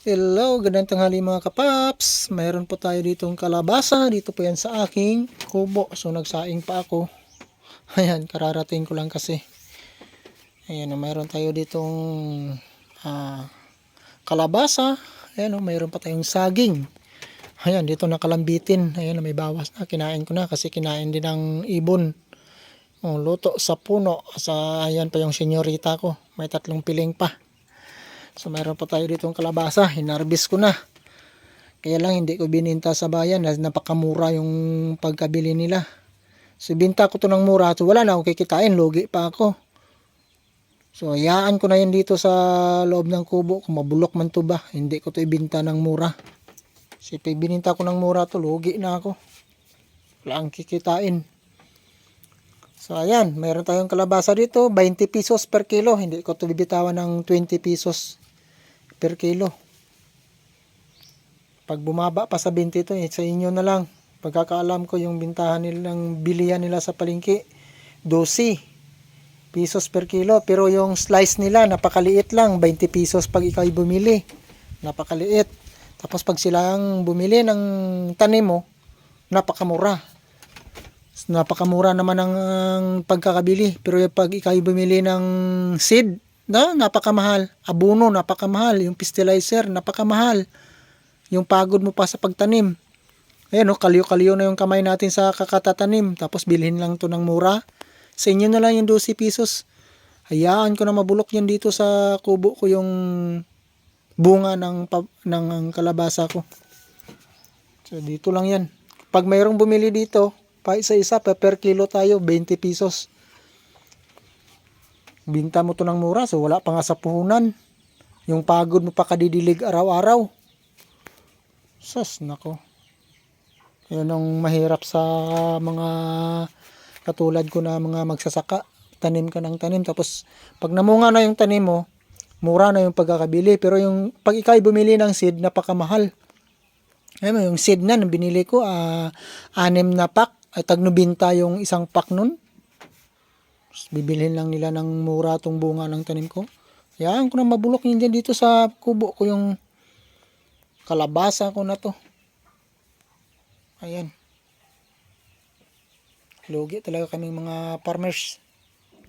Hello, gandang tanghali mga kapaps. Mayroon po tayo ditong kalabasa. Dito po yan sa aking kubo. So nagsaing pa ako. Ayan, kararating ko lang kasi. Ayan, mayroon tayo ditong ah, kalabasa. Ayan, oh, mayroon pa tayong saging. Ayan, dito nakalambitin. Ayan, may bawas na. Kinain ko na kasi kinain din ng ibon. Oh, luto sa puno. Sa, ayan pa yung senyorita ko. May tatlong piling pa. So mayroon pa tayo ditong kalabasa, hinarbis ko na. Kaya lang hindi ko bininta sa bayan, napakamura yung pagkabili nila. So binta ko to ng mura, so wala na akong kikitain, lugi pa ako. So hayaan ko na yan dito sa loob ng kubo, kung mabulok man to ba, hindi ko to ibinta ng mura. So bininta ko ng mura to, lugi na ako. Wala akong kikitain. So ayan, mayroon tayong kalabasa dito, 20 pesos per kilo. Hindi ko to bibitawan ng 20 pesos per kilo. Pag bumaba pa sa 20 to, eh, sa inyo na lang. Pagkakaalam ko yung bintahan nila ng bilihan nila sa palengke, 12 pesos per kilo. Pero yung slice nila, napakaliit lang, 20 pesos pag ikaw bumili. Napakaliit. Tapos pag sila ang bumili ng tanim mo, napakamura napakamura naman ang pagkakabili. Pero pag ikaw bumili ng seed, na, napakamahal. Abono, napakamahal. Yung fertilizer, napakamahal. Yung pagod mo pa sa pagtanim. Ayan, no, kalyo-kalyo na yung kamay natin sa kakatatanim. Tapos bilhin lang to ng mura. Sa inyo na lang yung 12 pesos. Hayaan ko na mabulok yan dito sa kubo ko yung bunga ng, ng kalabasa ko. So, dito lang yan. Pag mayroong bumili dito, pa isa-isa, per kilo tayo, 20 pesos. Binta mo to ng mura, so wala pa nga sa puhunan. Yung pagod mo pa kadidilig araw-araw. Sas, nako. Yan ang mahirap sa mga katulad ko na mga magsasaka. Tanim ka ng tanim, tapos pag namunga na yung tanim mo, mura na yung pagkakabili. Pero yung pag ikaw bumili ng seed, napakamahal. Ayun mo, yung seed na, binili ko, ah, anim na pack, ay tagnubinta yung isang pack nun. Bibilhin lang nila ng mura tong bunga ng tanim ko. Hayaan ko na mabulok yun dyan dito sa kubo ko yung kalabasa ko na to. Ayan. Lugi talaga kaming mga farmers.